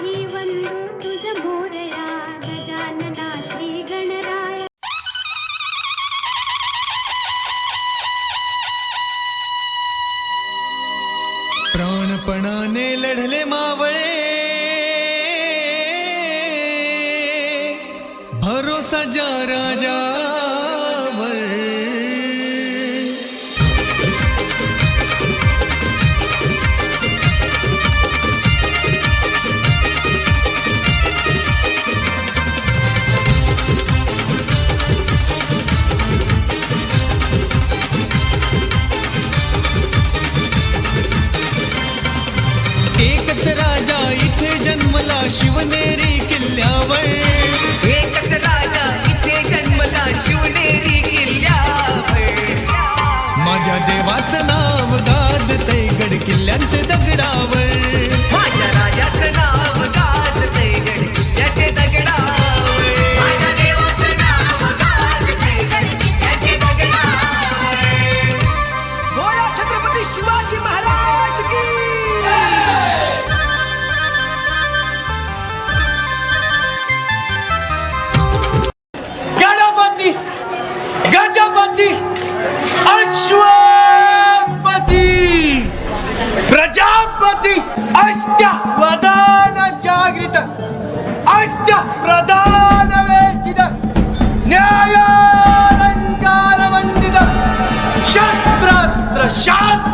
माझी वंदू तुझ भू शिवनेरी किल्ल्यावर ಅಷ್ಟ ವದಾನ ಜಾಗೃತ ಅಷ್ಟ ಪ್ರಧಾನವೇಷ್ಟಿದ ನ್ಯಾಯಾಲಂಕಾರ ಮಂಡಿದ ಶಸ್ತ್ರಾಸ್ತ್ರ ಶಾಸ್ತ್ರ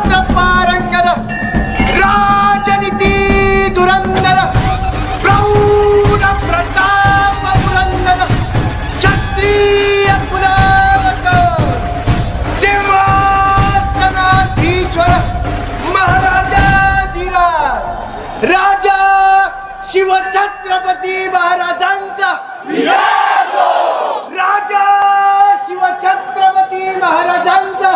शिवछत्रपती महाराजांचा. राजा शिवछत्रपती महाराजांचा.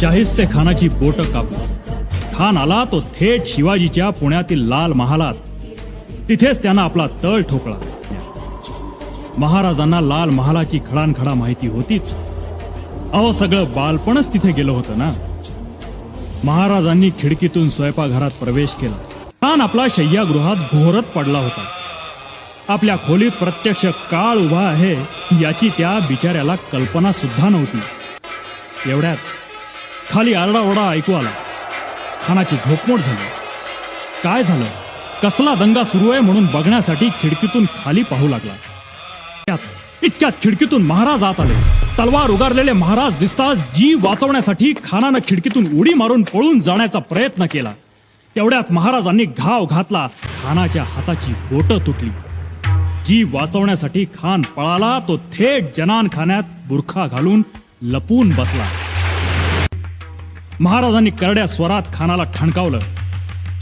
शाहिस्ते खानाची बोट कापली खान आला तो थेट शिवाजीच्या पुण्यातील लाल महालात. तिथेच त्यानं आपला तळ ठोकला महाराजांना लाल महालाची खडानखडा माहिती होतीच. अहो सगळं बालपणच तिथे गेलं होतं ना? महाराजांनी खिडकीतून स्वयंपाकघरात प्रवेश केला. खान आपला शय्यागृहात घोरत पडला होता. आपल्या खोलीत प्रत्यक्ष काळ उभा आहे याची त्या बिचाऱ्याला कल्पना सुद्धा नव्हती. एवढ्यात खाली आरडाओरडा ऐकू आला. खानाची झोपमोड झाली. काय झालं? कसला दंगा सुरू आहे म्हणून बघण्यासाठी खिडकीतून खाली पाहू लागला. त्यात इतक्यात खिडकीतून महाराज आत आले. तलवार उगारलेले महाराज दिसताच जीव वाचवण्यासाठी खानानं खिडकीतून उडी मारून पळून जाण्याचा प्रयत्न केला. तेवढ्यात महाराजांनी घाव घातला. खानाच्या हाताची बोट तुटली. जी वाचवण्यासाठी खान पळाला तो थेट जनान खाण्यात बुरखा घालून लपून बसला. महाराजांनी करड्या स्वरात खानाला ठणकावलं.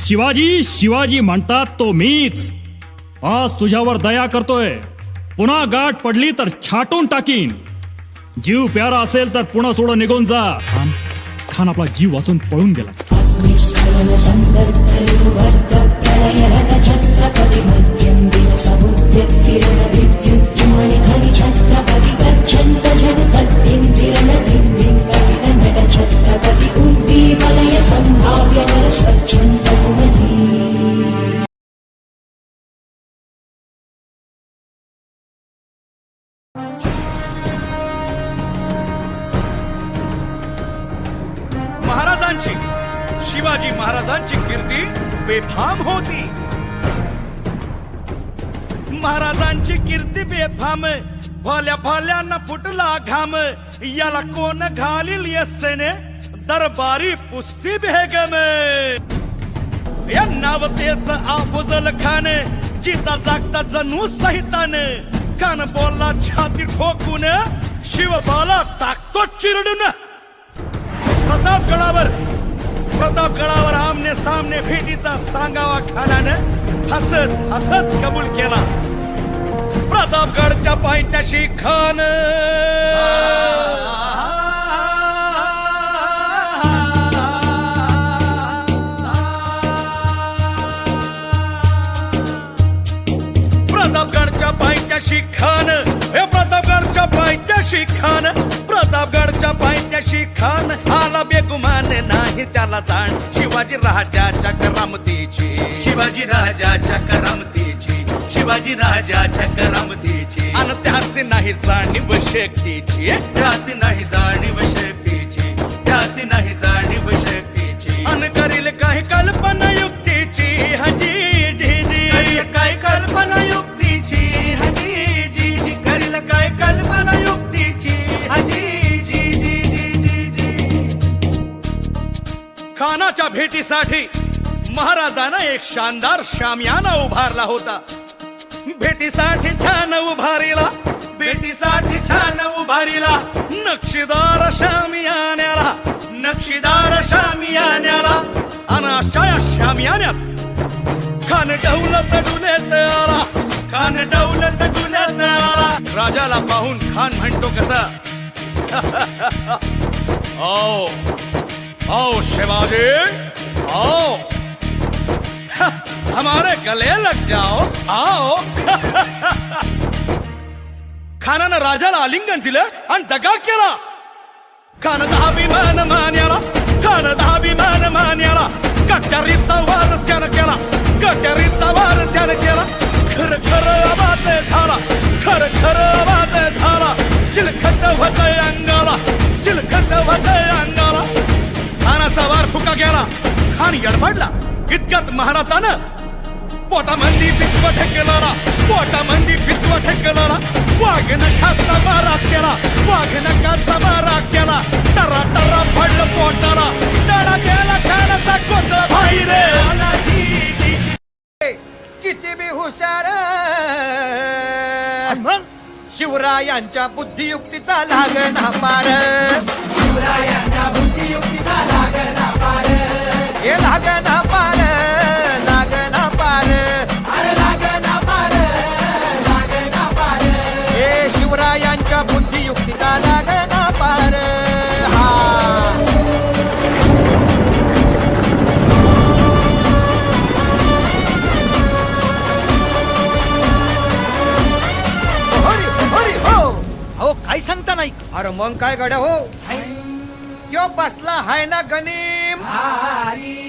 शिवाजी शिवाजी म्हणतात तो मीच. आज तुझ्यावर दया करतोय. पुन्हा गाठ पडली तर छाटून टाकीन. जीव प्यारा असेल तर पुन्हा सोडून निघून जा. खान खान आपला जीव वाचून पळून गेला. महाराजांची शिवाजी महाराजांची कीर्ती बेफाम होती. महाराजांची कीर्ती बेफाम भल्या भल्यांना फुटला घाम. याला कोण घालील यस्सेने दरबारी पुस्ती बेगम. या नावतेच आबुजल खान जिता जागता जणू सहितान कान बोलला छाती ठोकून शिवबाला ताकतो चिरडून. प्रतापगडावर प्रतापगडावर आमने सामने भेटीचा सांगावा खानानं हसत हसत कबूल केला. प्रतापगडच्या पायथ्याशी खान. प्रतापगडच्या पायथ्याशी खान. हे प्रतापगडच्या पायथ्याशी खान. प्रतापगडच्या पायथ्याशी खान. आला नाही त्याला जाण. शिवाजी राजाच्या करामतीची. शिवाजी शिवाजी राजाच्या करामतीची. शिवाजी राजाच्या करामतीची. आणि त्यासी नाही जाणीव शक्तीची. त्यासी नाही जाणीव शक्तीची. त्यासी नाही जाणीव शक्तीची. अन करील काही कल्पना रामाच्या भेटीसाठी महाराजानं एक शानदार शामियाना उभारला होता. भेटीसाठी छान उभारीला भेटीसाठी छान उभारीला नक्षीदार शामियान्याला नक्षीदार शामियान्याला अनाशाया अशा शामियान्यात. खान डौलत डुलेत आला खान डौलत डुलेत आला. राजाला पाहून खान म्हणतो कसा? ओ हो. आओ शिवाजी आओ। हमारे गले लग जाओ आओ। खानानं राजाला आलिंगन दिलं आणि दगा केला खान अभिमान मान्याला खान अभिमान मान्याला। कट्यारीचा वार त्यानं केला कट्यारीचा वार त्यानं केला। खर खर आवाज झाला खर खर आवाज झाला। चिलखत होतय अंगाला चिलखत होतय फुका गेला. खान यडबडला इतक्यात महाराजानं पोटामंदी बिचवा ठेकेला पोटामंदी बिचवा ठेकेला वाघ नखाचा मारा केला. वाघ नखाचा मारा केला. टरा टरा पडलं पोटाला. टळा गेला खानाचा कोटला भाई रे. किती बी हुशार. शिवरायांच्या बुद्धियुक्तीचा लागना पार हे लागना पार लागना पार. हे शिवरायांच्या लागना पार. हा. हरी हरी हो. अहो काय सांगता नाही. अरे मग काय गड्या हो? त्यो बसला हाय ना Hari